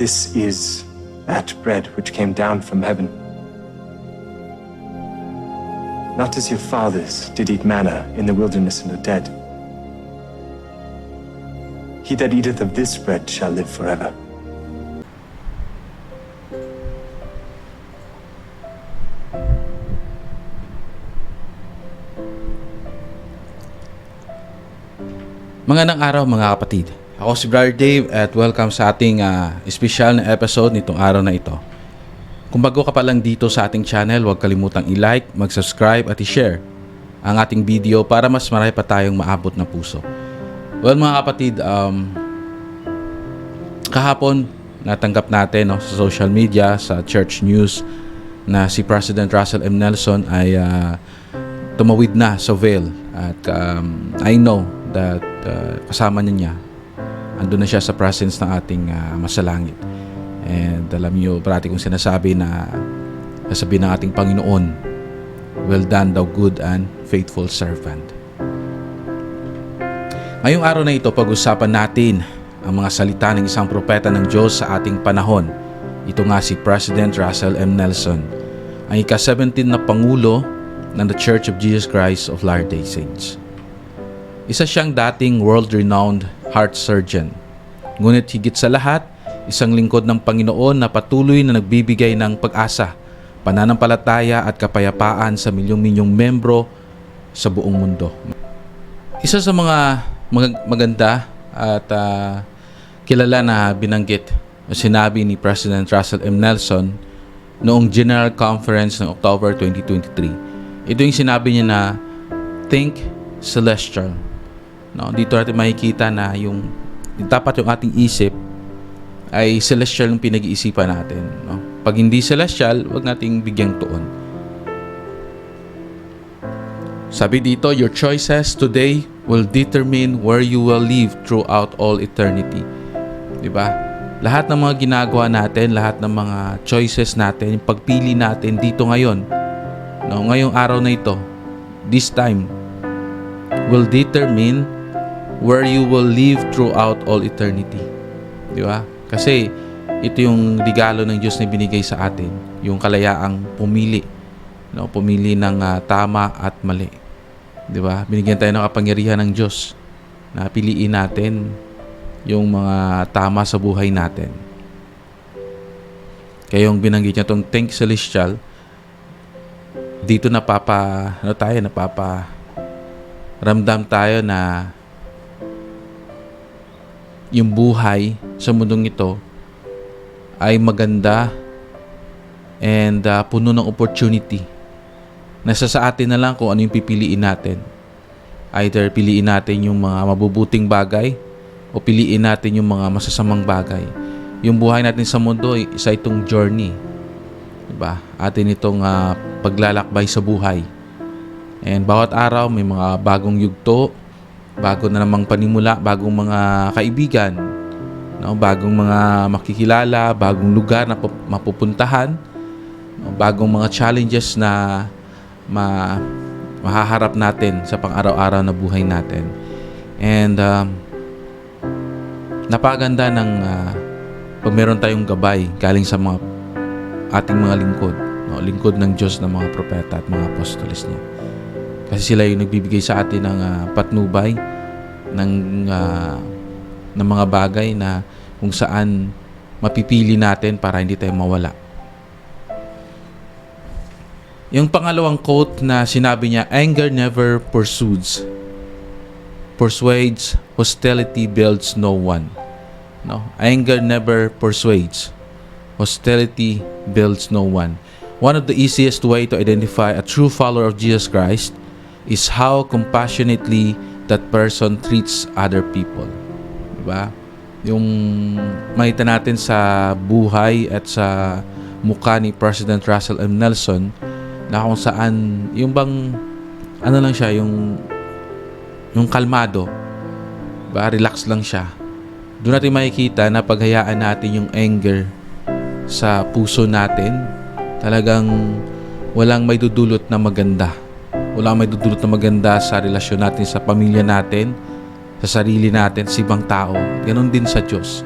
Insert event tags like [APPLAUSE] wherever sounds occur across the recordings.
This is that bread which came down from heaven. Not as your fathers did eat manna in the wilderness and are dead. He that eateth of this bread shall live forever. Magandang araw mga kapatid. Ako si Brother Dave at welcome sa ating uh, special na episode nitong araw na ito. Kung bago ka pa lang dito sa ating channel, huwag kalimutang i-like, mag-subscribe at i-share ang ating video para mas marami pa tayong maabot na puso. Well mga kapatid, um, kahapon natanggap natin no, sa social media, sa church news na si President Russell M. Nelson ay uh, tumawid na sa Vail at um, I know that uh, kasama niya andun na siya sa presence ng ating uh, masalangit and alam niyo parati kong sinasabi na sasabihin ng ating Panginoon well done thou good and faithful servant ngayong araw na ito pag-usapan natin ang mga salita ng isang propeta ng Diyos sa ating panahon ito nga si President Russell M. Nelson ang ika-17 na Pangulo ng The Church of Jesus Christ of Latter-day Saints. Isa siyang dating world-renowned heart surgeon. Ngunit higit sa lahat, isang lingkod ng Panginoon na patuloy na nagbibigay ng pag-asa, pananampalataya at kapayapaan sa milyong-milyong membro sa buong mundo. Isa sa mga mag- maganda at ah, kilala na binanggit o sinabi ni President Russell M. Nelson noong General Conference ng October 2023. Ito yung sinabi niya na think celestial. No, dito natin makikita na yung dapat yung ating isip ay celestial yung pinag-iisipan natin. No? Pag hindi celestial, wag nating bigyang tuon. Sabi dito, your choices today will determine where you will live throughout all eternity. 'Di ba? Lahat ng mga ginagawa natin, lahat ng mga choices natin, yung pagpili natin dito ngayon, no, ngayong araw na ito, this time, will determine where you will live throughout all eternity. Di ba? Kasi ito yung regalo ng Diyos na binigay sa atin, yung kalayaang pumili, no, pumili ng ah, tama at mali. Di ba? Binigyan tayo ng kapangyarihan ng Diyos na piliin natin yung mga tama sa buhay natin. Kaya yung binanggit niya tong Think Celestial, dito napapa, ano tayo, napapa, ramdam tayo na yung buhay sa mundong ito ay maganda and uh, puno ng opportunity. Nasa sa atin na lang kung ano yung pipiliin natin. Either piliin natin yung mga mabubuting bagay o piliin natin yung mga masasamang bagay. Yung buhay natin sa mundo ay isa itong journey. Diba? Atin itong uh, paglalakbay sa buhay. And bawat araw may mga bagong yugto, bago na namang panimula, bagong mga kaibigan, no? bagong mga makikilala, bagong lugar na pu- mapupuntahan, no? bagong mga challenges na ma mahaharap natin sa pang-araw-araw na buhay natin. And um, napaganda ng uh, pag meron tayong gabay galing sa mga ating mga lingkod, no? lingkod ng Diyos ng mga propeta at mga apostolis niya. Kasi sila yung nagbibigay sa atin ng uh, patnubay ng uh, ng mga bagay na kung saan mapipili natin para hindi tayo mawala. Yung pangalawang quote na sinabi niya, anger never pursues, persuades, hostility builds no one. No? Anger never persuades, hostility builds no one. One of the easiest way to identify a true follower of Jesus Christ is how compassionately that person treats other people. Diba? Yung makita natin sa buhay at sa mukha ni President Russell M. Nelson na kung saan yung bang ano lang siya yung yung kalmado ba relax lang siya doon natin makikita na paghayaan natin yung anger sa puso natin talagang walang may dudulot na maganda walang may dudulot na maganda sa relasyon natin sa pamilya natin sa sarili natin sa ibang tao ganon din sa Diyos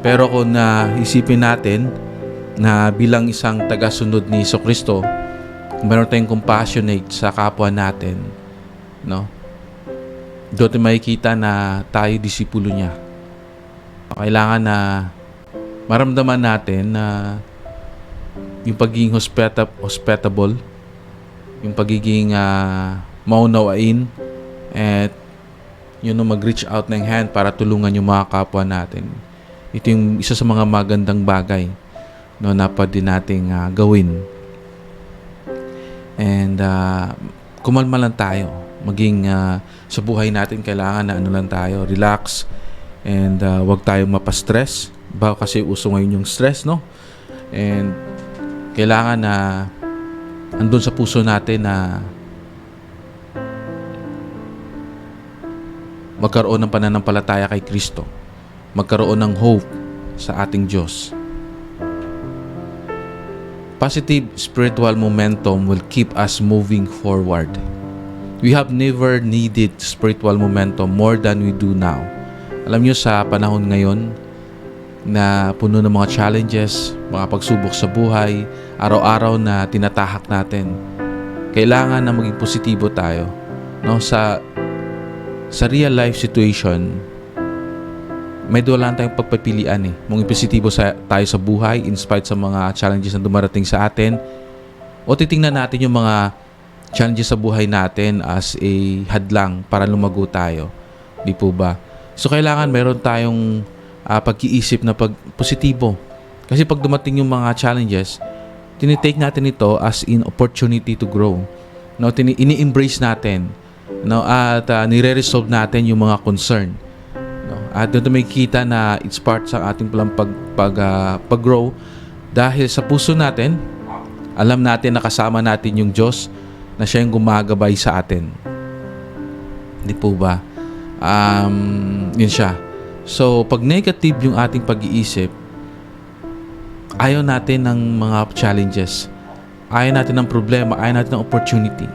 Pero kung na isipin natin na bilang isang tagasunod ni Iso Kristo, meron tayong compassionate sa kapwa natin, no? Doon makikita na tayo disipulo niya. Kailangan na maramdaman natin na yung pagiging hospita- hospitable, yung pagiging ah, maunawain, at yun know, mag-reach out ng hand para tulungan yung mga kapwa natin. Ito yung isa sa mga magandang bagay no, na pwede nating ah, gawin. And uh, kumalma lang tayo. Maging ah, sa buhay natin kailangan na ano lang tayo, relax and ah, wag tayong mapastress. Ba kasi uso ngayon yung stress, no? And kailangan na andun sa puso natin na magkaroon ng pananampalataya kay Kristo. Magkaroon ng hope sa ating Diyos. Positive spiritual momentum will keep us moving forward. We have never needed spiritual momentum more than we do now. Alam nyo sa panahon ngayon na puno ng mga challenges, mga pagsubok sa buhay, araw-araw na tinatahak natin, kailangan na maging positibo tayo. No, sa sa real life situation, may wala tayong pagpapilian eh. Maging positibo sa, tayo sa buhay in spite sa mga challenges na dumarating sa atin. O titingnan natin yung mga challenges sa buhay natin as a hadlang para lumago tayo. Di po ba? So kailangan meron tayong ah, pag-iisip na pag positibo. Kasi pag dumating yung mga challenges, tinitake natin ito as in opportunity to grow. No, tini ini-embrace natin. No, at ah, nire-resolve natin yung mga concern. No? At doon may kita na it's part sa ating palang pag, pag, ah, pag-grow dahil sa puso natin, alam natin na kasama natin yung Diyos na siya yung gumagabay sa atin. Di po ba? Um, yun siya. So, pag negative yung ating pag-iisip, ayaw natin ng mga challenges. Ayaw natin ng problema, ayaw natin ng opportunity.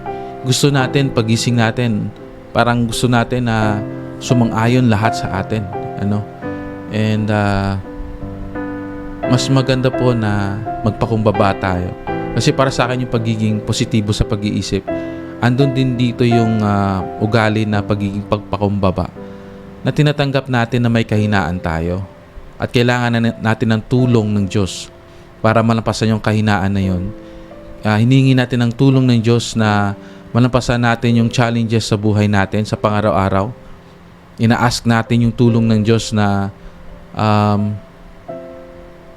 Gusto natin, pagising natin, parang gusto natin na sumang-ayon lahat sa atin. Ano? And uh, mas maganda po na magpakumbaba tayo. Kasi para sa akin yung pagiging positibo sa pag-iisip, andun din dito yung ah, ugali na pagiging pagpakumbaba na tinatanggap natin na may kahinaan tayo at kailangan na natin ng tulong ng Diyos para malampasan yung kahinaan na yun. Ah, hiningi natin ng tulong ng Diyos na malampasan natin yung challenges sa buhay natin sa pangaraw-araw. Ina-ask natin yung tulong ng Diyos na um,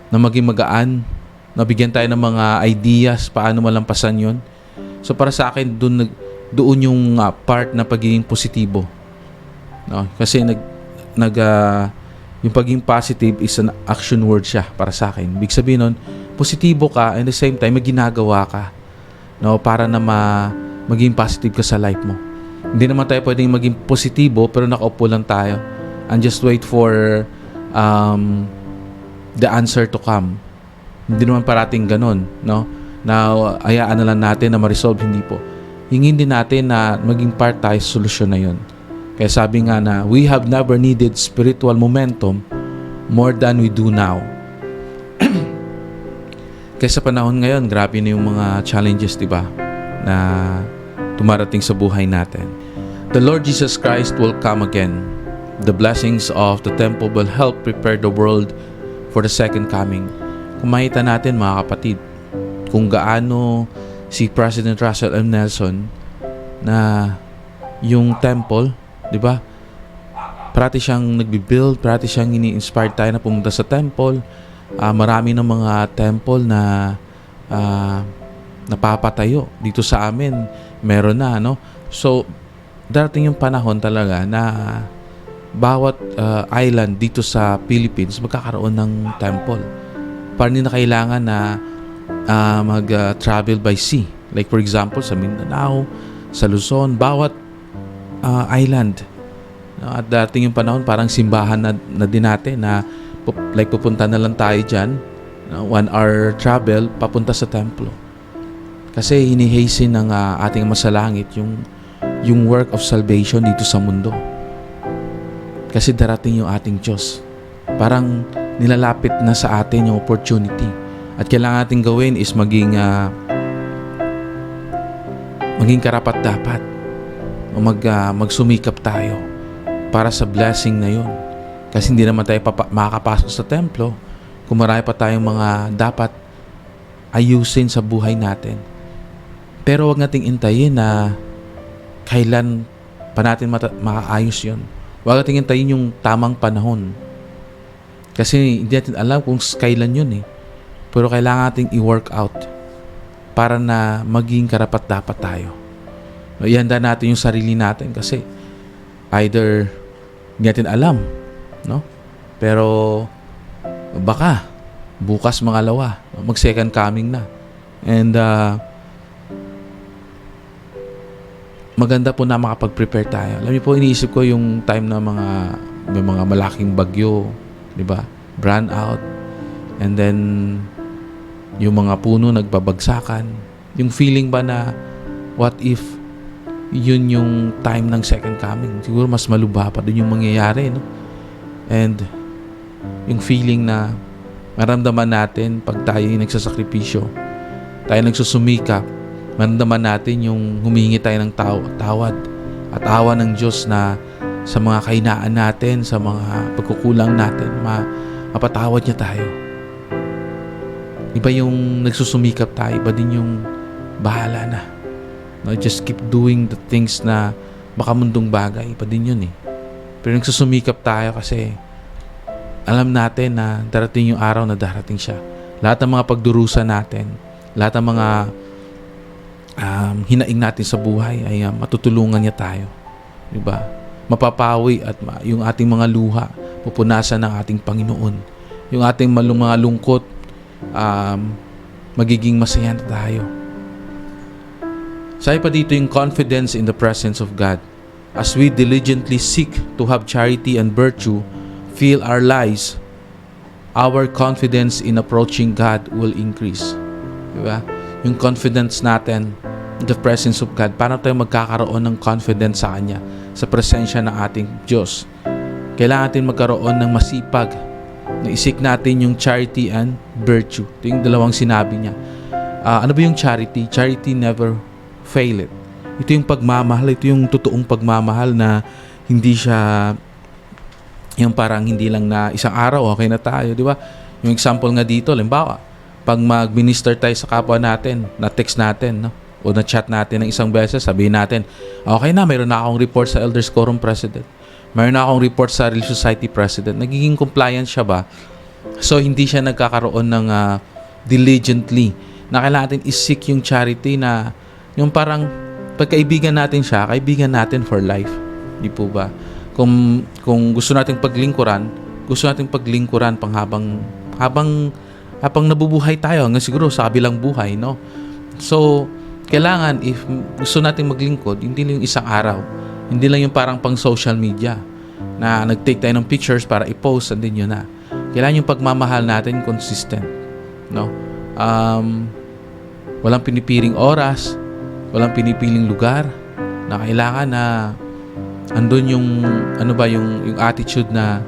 na maging magaan, nabigyan tayo ng mga ideas paano malampasan yon. So para sa akin doon doon yung ah, part na pagiging positibo. No? Kasi nag nag ah, yung pagiging positive is an action word siya para sa akin. Big sabihin nun, positibo ka and the same time may ginagawa ka. No, para na ma, maging positive ka sa life mo. Hindi naman tayo pwedeng maging positibo pero nakaupo lang tayo and just wait for um, the answer to come. Hindi naman parating ganun, no? Na hayaan na lang natin na ma-resolve, hindi po. Hingin din natin na maging part tayo sa solusyon na yun. Kaya sabi nga na, we have never needed spiritual momentum more than we do now. [CLEARS THROAT] Kaya sa panahon ngayon, grabe na yung mga challenges, di ba? Na tumarating sa buhay natin. The Lord Jesus Christ will come again. The blessings of the temple will help prepare the world for the second coming. Kung makita natin mga kapatid, kung gaano si President Russell M. Nelson na yung temple, di ba? Parati siyang nagbi-build, parati siyang ini-inspire tayo na pumunta sa temple. Ah, marami ng mga temple na ah, napapatayo dito sa amin. Meron na, no? So, darating yung panahon talaga na bawat ah, island dito sa Philippines magkakaroon ng temple. Para hindi na kailangan na ah, mag-travel by sea. Like for example, sa Mindanao, sa Luzon, bawat ah, island. No, At dating yung panahon, parang simbahan na, na din natin na like pupunta na lang tayo dyan, no, one hour travel, papunta sa templo. Kasi hinihasten ng ah, ating masalangit yung, yung work of salvation dito sa mundo. Kasi darating yung ating Diyos. Parang nilalapit na sa atin yung opportunity. At kailangan natin gawin is maging ah, maging karapat dapat o mag, ah, magsumikap tayo para sa blessing na yun. Kasi hindi naman tayo papa- makakapasok sa templo kung marami pa tayong mga dapat ayusin sa buhay natin. Pero wag nating intayin na kailan pa natin mata- makaayos yun. Huwag nating intayin yung tamang panahon. Kasi hindi natin alam kung kailan yun eh. Pero kailangan nating i-work out para na maging karapat dapat tayo. Ihanda natin yung sarili natin kasi either hindi natin alam, no? Pero baka bukas mangalawa, mag second coming na. And uh, maganda po na makapag-prepare tayo. Alam niyo po, iniisip ko yung time na mga may mga malaking bagyo, di ba? Brand out. And then, yung mga puno nagbabagsakan. Yung feeling ba na, what if yun yung time ng second coming? Siguro mas malubha pa dun yung mangyayari, no? And, yung feeling na maramdaman natin pag tayo yung nagsasakripisyo, tayo nagsusumikap, maramdaman natin yung humingi tayo ng taw- tawad at awa ng Diyos na sa mga kainaan natin, sa mga pagkukulang natin, ma mapatawad niya tayo. Iba yung nagsusumikap tayo, iba din yung bahala na. No, just keep doing the things na makamundong bagay, iba din yun eh. Pero nagsusumikap tayo kasi alam natin na darating yung araw na darating siya. Lahat ng mga pagdurusa natin, lahat ng mga um, hinaing natin sa buhay ay uh, matutulungan niya tayo. Di ba? Mapapawi at ma- yung ating mga luha pupunasan ng ating Panginoon. Yung ating mga lungkot um, magiging masaya na tayo. Sabi pa dito yung confidence in the presence of God. As we diligently seek to have charity and virtue fill our lives, our confidence in approaching God will increase. Diba? Yung confidence natin in the presence of God. Paano tayo magkakaroon ng confidence sa Kanya? Sa presensya ng ating Diyos. Kailangan natin magkaroon ng masipag na isik natin yung charity and virtue. Ito yung dalawang sinabi niya. Ah, ano ba yung charity? Charity never fail it. Ito yung pagmamahal. Ito yung totoong pagmamahal na hindi siya yung parang hindi lang na isang araw okay na tayo, di ba? Yung example nga dito, limbawa, pag mag-minister tayo sa kapwa natin, na-text natin, no? o na-chat natin ng isang beses, sabihin natin, okay na, mayroon na akong report sa Elders Quorum President. Mayroon na akong report sa Relief Society President. Nagiging compliant siya ba? So, hindi siya nagkakaroon ng ah, diligently na kailangan natin isik yung charity na yung parang pagkaibigan natin siya, kaibigan natin for life. Di po ba? Kung, kung gusto nating paglingkuran, gusto nating paglingkuran pang habang, habang, habang nabubuhay tayo, hanggang siguro sa kabilang buhay, no? So, kailangan if gusto nating maglingkod, hindi lang yung isang araw. Hindi lang yung parang pang social media na nag-take tayo ng pictures para i-post and then yun na. Kailangan yung pagmamahal natin consistent, no? Um, walang pinipiling oras, walang pinipiling lugar na kailangan na andun yung ano ba yung yung attitude na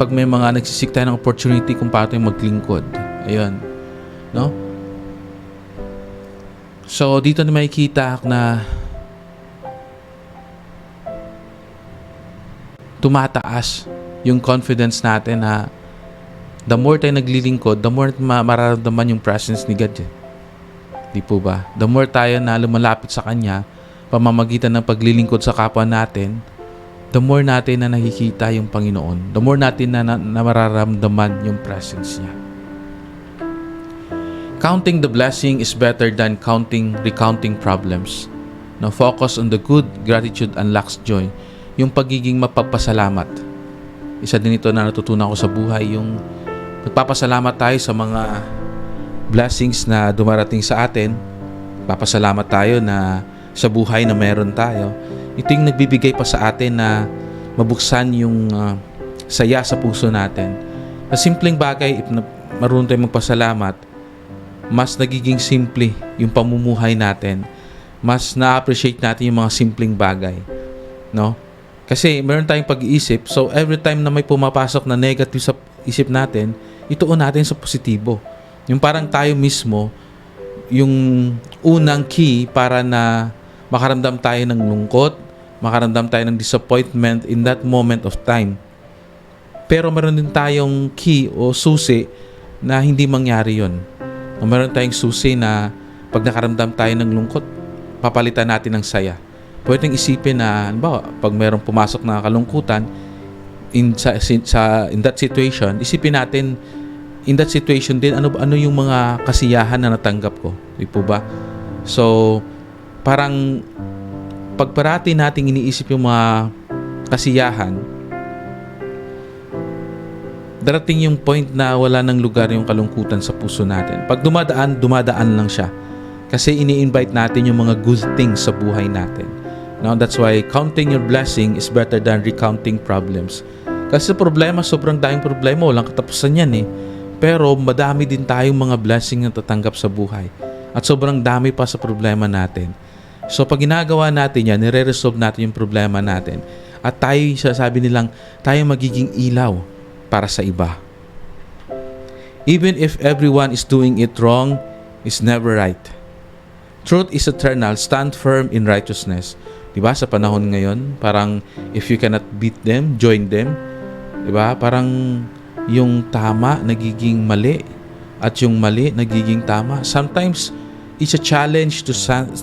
pag may mga nagsisik tayo ng opportunity kung paano tayo maglingkod. Ayun. No? So, dito na makikita na tumataas yung confidence natin na the more tayo naglilingkod, the more ma- mararamdaman yung presence ni God. eh. Di po ba? The more tayo na lumalapit sa Kanya, pamamagitan ng paglilingkod sa kapwa natin, the more natin na nakikita yung Panginoon. The more natin na, na, na mararamdaman yung presence niya. Counting the blessing is better than counting, recounting problems. Now, focus on the good, gratitude unlocks joy. Yung pagiging mapagpasalamat. Isa din ito na natutunan ko sa buhay, yung nagpapasalamat tayo sa mga blessings na dumarating sa atin. Papasalamat tayo na sa buhay na meron tayo. Ito yung nagbibigay pa sa atin na mabuksan yung ah, saya sa puso natin. Sa simpleng bagay, if marunong tayong magpasalamat, mas nagiging simple yung pamumuhay natin. Mas na-appreciate natin yung mga simpleng bagay. No? Kasi meron tayong pag-iisip, so every time na may pumapasok na negative sa isip natin, ituon natin sa positibo. Yung parang tayo mismo, yung unang key para na makaramdam tayo ng lungkot, makaramdam tayo ng disappointment in that moment of time. Pero meron din tayong key o susi na hindi mangyari yon. O meron tayong susi na pag nakaramdam tayo ng lungkot, papalitan natin ng saya. Pwedeng isipin na, halimbawa, pag merong pumasok na kalungkutan, in, sa, sa, in that situation, isipin natin, in that situation din, ano, ano yung mga kasiyahan na natanggap ko? Di po ba? So, parang pag parati nating iniisip yung mga kasiyahan, darating yung point na wala ng lugar yung kalungkutan sa puso natin. Pag dumadaan, dumadaan lang siya. Kasi ini-invite natin yung mga good things sa buhay natin. Now, that's why counting your blessing is better than recounting problems. Kasi problema, sobrang daming problema. Walang katapusan yan eh. Pero madami din tayong mga blessing na tatanggap sa buhay. At sobrang dami pa sa problema natin. So pag ginagawa natin yan, nire-resolve natin yung problema natin. At tayo, sasabi nilang, tayo magiging ilaw para sa iba. Even if everyone is doing it wrong, is never right. Truth is eternal, stand firm in righteousness. 'Di ba sa panahon ngayon, parang if you cannot beat them, join them. 'Di ba? Parang yung tama nagiging mali at yung mali nagiging tama. Sometimes it's a challenge to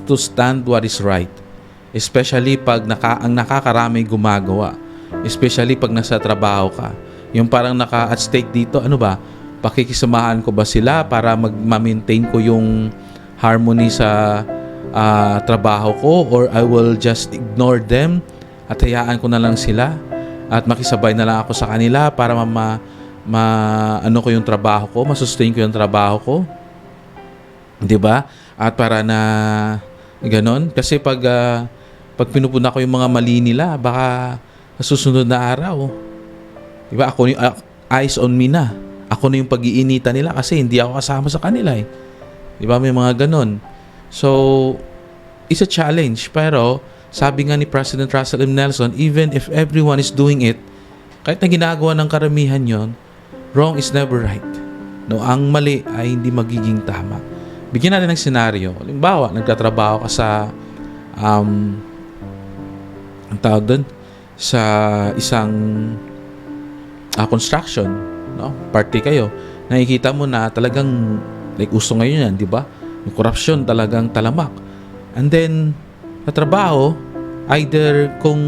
to stand what is right. Especially pag naka, ang nakakarami gumagawa. Especially pag nasa trabaho ka. Yung parang naka at stake dito, ano ba? Pakikisamahan ko ba sila para mag-maintain ko yung harmony sa ah, trabaho ko or I will just ignore them at hayaan ko na lang sila at makisabay na lang ako sa kanila para ma, ma, ano ko yung trabaho ko, masustain ko yung trabaho ko. 'Di ba? At para na ganon kasi pag ah, pag pinupuna ko yung mga mali nila, baka susunod na araw, 'di ba? Ako ah, eyes on me na. Ako na yung pag-iinitan nila kasi hindi ako kasama sa kanila eh. 'Di ba? May mga ganon. So, it's a challenge pero sabi nga ni President Russell M. Nelson, even if everyone is doing it, kahit na ginagawa ng karamihan yon, wrong is never right. No, ang mali ay hindi magiging tama. Bigyan natin ng senaryo. Halimbawa, nagtatrabaho ka sa um, ang tawag doon sa isang ah, construction, no? Party kayo. Nakikita mo na talagang like uso ngayon yan, di ba? Yung corruption talagang talamak. And then, sa trabaho, either kung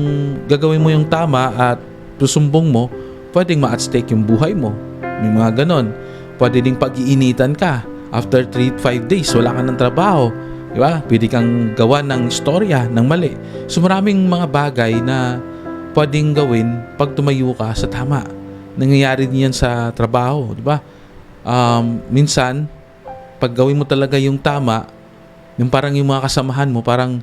gagawin mo yung tama at susumbong mo, pwedeng ma-at stake yung buhay mo. May mga ganon. Pwede ding pag-iinitan ka. After 3-5 days, wala ka ng trabaho. Di ba? Pwede kang gawa ng istorya, ng mali. So maraming mga bagay na pwedeng gawin pag tumayo ka sa tama. Nangyayari din yan sa trabaho. Di ba? Um, minsan, pag gawin mo talaga yung tama, yung parang yung mga kasamahan mo, parang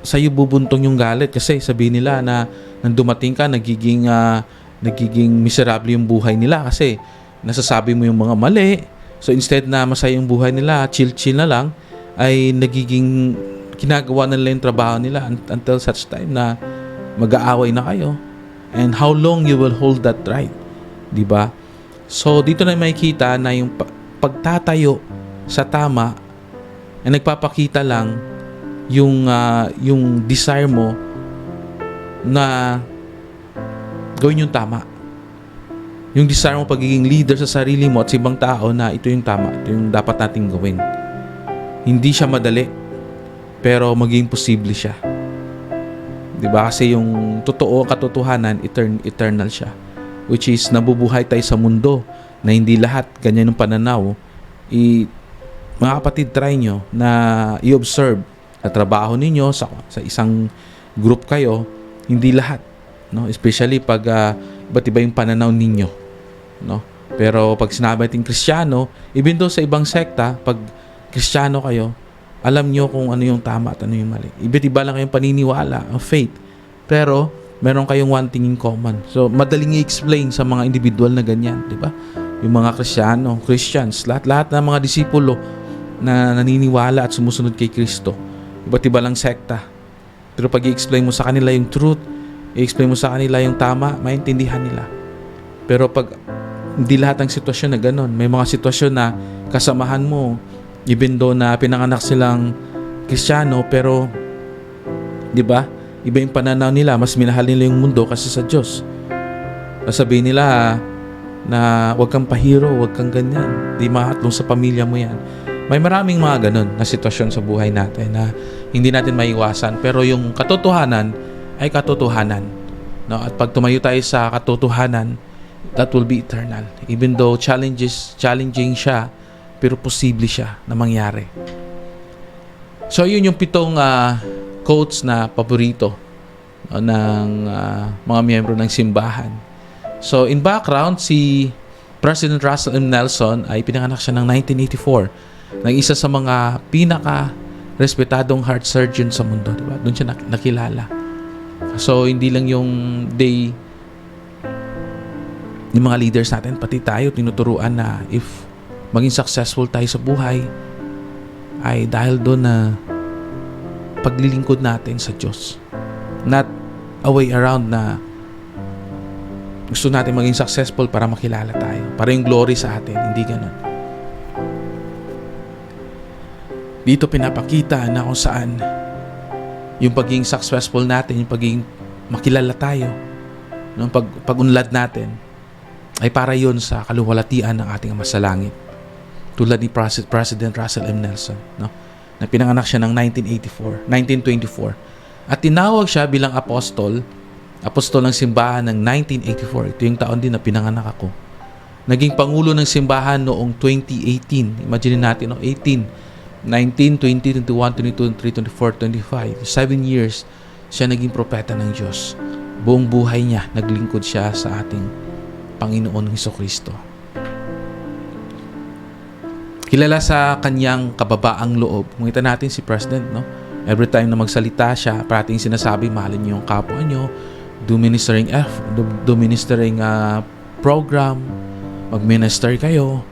sa'yo bubuntong yung galit kasi sabihin nila na nang dumating ka, nagiging, ah, nagiging miserable yung buhay nila kasi nasasabi mo yung mga mali. So instead na masaya yung buhay nila, chill-chill na lang, ay nagiging ginagawa na nila yung trabaho nila un- until such time na mag-aaway na kayo. And how long you will hold that right? 'Di ba? So dito na makikita na yung pa- pagtatayo sa tama ay nagpapakita lang yung ah, yung desire mo na gawin yung tama. Yung desire mo pagiging leader sa sarili mo at sa ibang tao na ito yung tama, ito yung dapat nating gawin. Hindi siya madali, pero maging posible siya. 'Di ba? Kasi yung totoo, katotohanan, etern- eternal siya. Which is nabubuhay tayo sa mundo na hindi lahat ganyan yung pananaw. I, mga kapatid, try nyo na i-observe sa trabaho ninyo, sa, sa isang group kayo, hindi lahat. No? Especially pag ah, iba't iba yung pananaw ninyo. No? Pero pag sinabi natin Kristiyano, even though sa ibang sekta, pag Kristiyano kayo, alam nyo kung ano yung tama at ano yung mali. Iba't iba lang kayong paniniwala, ang faith. Pero, meron kayong one thing in common. So, madaling i-explain sa mga individual na ganyan, di ba? Yung mga Kristiyano, Christians, lahat-lahat ng mga disipulo na naniniwala at sumusunod kay Kristo. Iba't iba lang sekta. Pero pag i-explain mo sa kanila yung truth, i-explain mo sa kanila yung tama, maintindihan nila. Pero pag hindi lahat ng sitwasyon na ganun, may mga sitwasyon na kasamahan mo, even though na pinanganak silang Kristiyano, pero, di ba, iba yung pananaw nila, mas minahal nila yung mundo kasi sa Diyos. Sasabihin nila na huwag kang pahiro, huwag kang ganyan, di mahatlong sa pamilya mo yan. May maraming mga ganun na sitwasyon sa buhay natin na hindi natin maiwasan, pero yung katotohanan ay katotohanan. No? At pag tumayo tayo sa katotohanan, that will be eternal. Even though challenges, challenging siya, pero posible siya na mangyari. So yun yung pitong ah, quotes na paborito no, ng ah, mga miyembro ng simbahan. So in background, si President Russell M. Nelson ay pinanganak siya ng 1984 ng isa sa mga pinaka respetadong heart surgeon sa mundo, di ba? Doon siya nak- nakilala. So hindi lang yung day yung mga leaders natin, pati tayo, tinuturuan na if maging successful tayo sa buhay, ay dahil doon na paglilingkod natin sa Diyos. Not a way around na gusto natin maging successful para makilala tayo. Para yung glory sa atin. Hindi ganun. Dito pinapakita na kung saan yung pagiging successful natin, yung pagiging makilala tayo, yung pag, pagunlad natin, ay para yon sa kaluwalhatian ng ating Ama sa Langit. Tulad ni Pres- President Russell M. Nelson, no? na pinanganak siya ng 1984, 1924. At tinawag siya bilang apostol, apostol ng simbahan ng 1984. Ito yung taon din na pinanganak ako. Naging pangulo ng simbahan noong 2018. Imagine natin, no? 18, 19, 20, 21, 22, 23, 24, 25. Seven years siya naging propeta ng Diyos. Buong buhay niya, naglingkod siya sa ating Panginoon Heso Kristo. Kilala sa kanyang kababaang loob. Makita natin si President, no? Every time na magsalita siya, parating sinasabi, mahalin niyo yung kapwa niyo, do ministering F, do, do ministering ah, program, mag-minister kayo,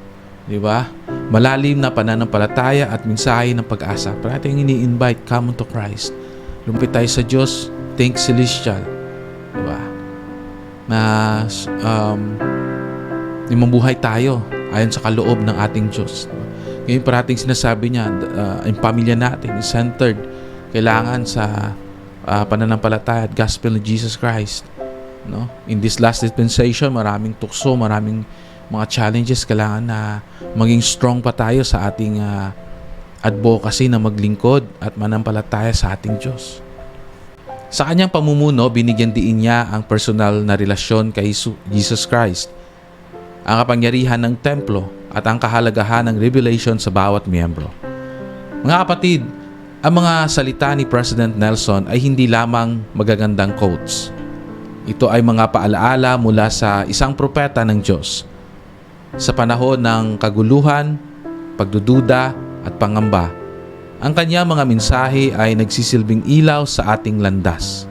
di ba? Malalim na pananampalataya at mensahe ng pag-asa. Parating ini-invite, come to Christ. Lumpit tayo sa Diyos, think celestial. Di ba? Na um, yung mabuhay tayo ayon sa kaloob ng ating Diyos. Ngayon parating sinasabi niya, uh, yung pamilya natin is centered. Kailangan sa uh, pananampalataya at gospel ni Jesus Christ. No? In this last dispensation, maraming tukso, maraming mga challenges. Kailangan na maging strong pa tayo sa ating uh, advocacy na maglingkod at manampalataya sa ating Diyos. Sa kanyang pamumuno, binigyan diin niya ang personal na relasyon kay Su- Jesus Christ, ang kapangyarihan ng templo at ang kahalagahan ng revelation sa bawat miyembro. Mga kapatid, ang mga salita ni President Nelson ay hindi lamang magagandang quotes. Ito ay mga paalaala mula sa isang propeta ng Diyos. Sa panahon ng kaguluhan, pagdududa at pangamba, ang kanyang mga mensahe ay nagsisilbing ilaw sa ating landas.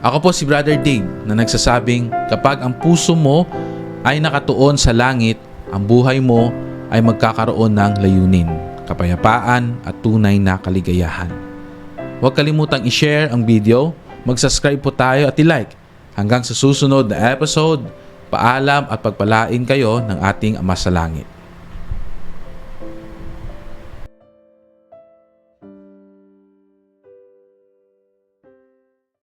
Ako po si Brother Dave na nagsasabing kapag ang puso mo ay nakatuon sa langit, ang buhay mo ay magkakaroon ng layunin, kapayapaan at tunay na kaligayahan. Huwag kalimutang i-share ang video, mag-subscribe po tayo at i-like. Hanggang sa susunod na episode, paalam at pagpalain kayo ng ating Ama sa Langit.